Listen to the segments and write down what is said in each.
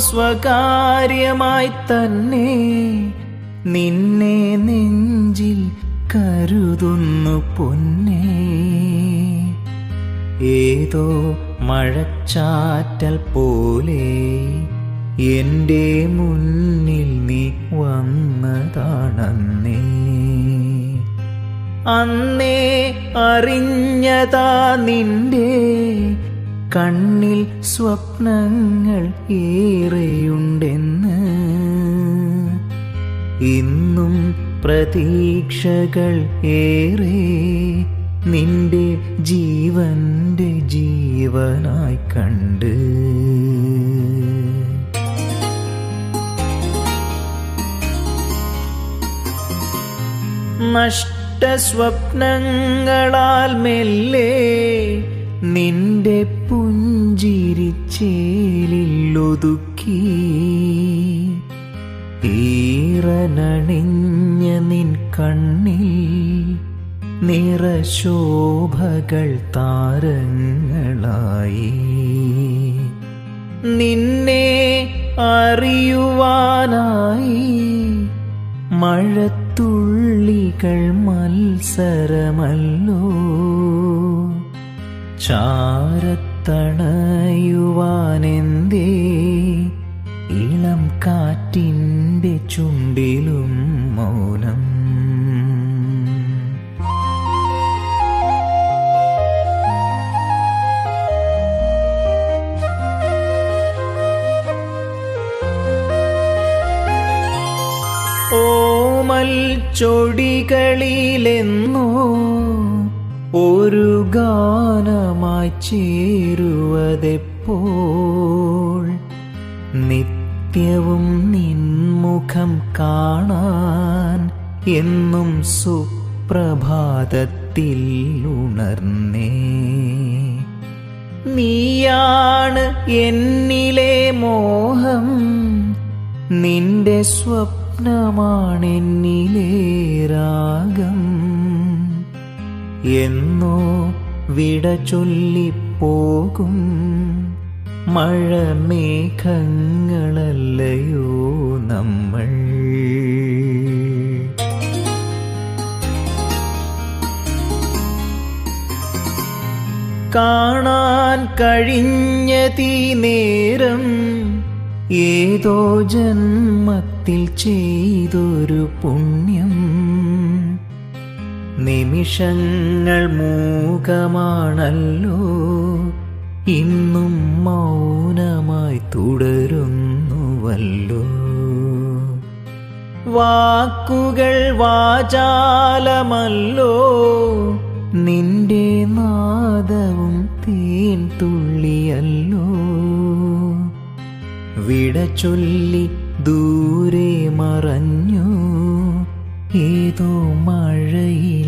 സ്വകാര്യമായി തന്നെ നിന്നെ നെഞ്ചിൽ കരുതുന്നു പൊന്നെ. ഏതോ മഴച്ചാറ്റൽ പോലെ എന്റെ മുന്നിൽ നീ വന്നതാണെന്നേ. അന്നേ അറിഞ്ഞതാ നിന്റെ കണ്ണിൽ സ്വപ്നങ്ങൾ ഏറെയുണ്ടെന്ന്. ഇന്നും പ്രതീക്ഷകൾ ഏറെ നിന്റെ ജീവന്റെ ജീവനായി കണ്ട്. നഷ്ടസ്വപ്നങ്ങളാൽ മെല്ലെ നിന്റെ പുഞ്ചിരിച്ചേലില്ലൊതുക്കി ഈറനണിഞ്ഞ നിൻ കണ്ണിൽ നിറശോഭകൾ താരങ്ങളായി. നിന്നെ അറിയുവാനായി മഴത്തുള്ളികൾ മത്സരമല്ലോ. ചാരത്തണയുവാനെന്തേ? ഇളം കാറ്റിന്റെ ചുണ്ടിലും മൗനം. ഓമൽ ചൊടികളിലെന്നോ ഒരു ഗാനമായി ചേരുവതെപ്പോൾ നിത്യവും നിൻമുഖം കാണാൻ എന്നും സുപ്രഭാതത്തിൽ ഉണർന്നേ. നീയാണ് എന്നിലെ മോഹം നിന്റെ സ്വപ്നമാണെന്നിലേ രാഗം എന്നോ വിട ചൊല്ലിപ്പോകും മഴമേഘങ്ങളല്ലയോ നമ്മൾ. കാണാൻ കഴിഞ്ഞ തീ നേരം ഏതോ ജന്മത്തിൽ ചെയ്തൊരു പുണ്യം. നിമിഷങ്ങൾ മൂകമാണല്ലോ. ഇന്നും മൗനമായി തുടരുന്നുവല്ലോ. വാക്കുകൾ വാചാലമല്ലോ. നിന്റെ നാദവും തേൻ തുള്ളിയല്ലോ. വിട ചൊല്ലി ദൂരെ മറഞ്ഞു. ഏതോ മഴയിലെ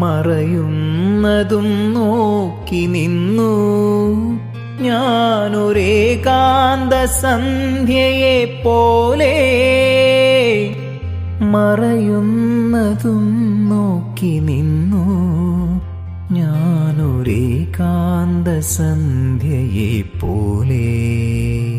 മറയുന്നതും നോക്കി നിന്നു. ഞാനൊരേകാന്ത സന്ധ്യയെ പോലെ മറയുന്നതും നോക്കി നിന്നു. ഞാനൊരേകാന്ത സന്ധ്യയെ പോലെ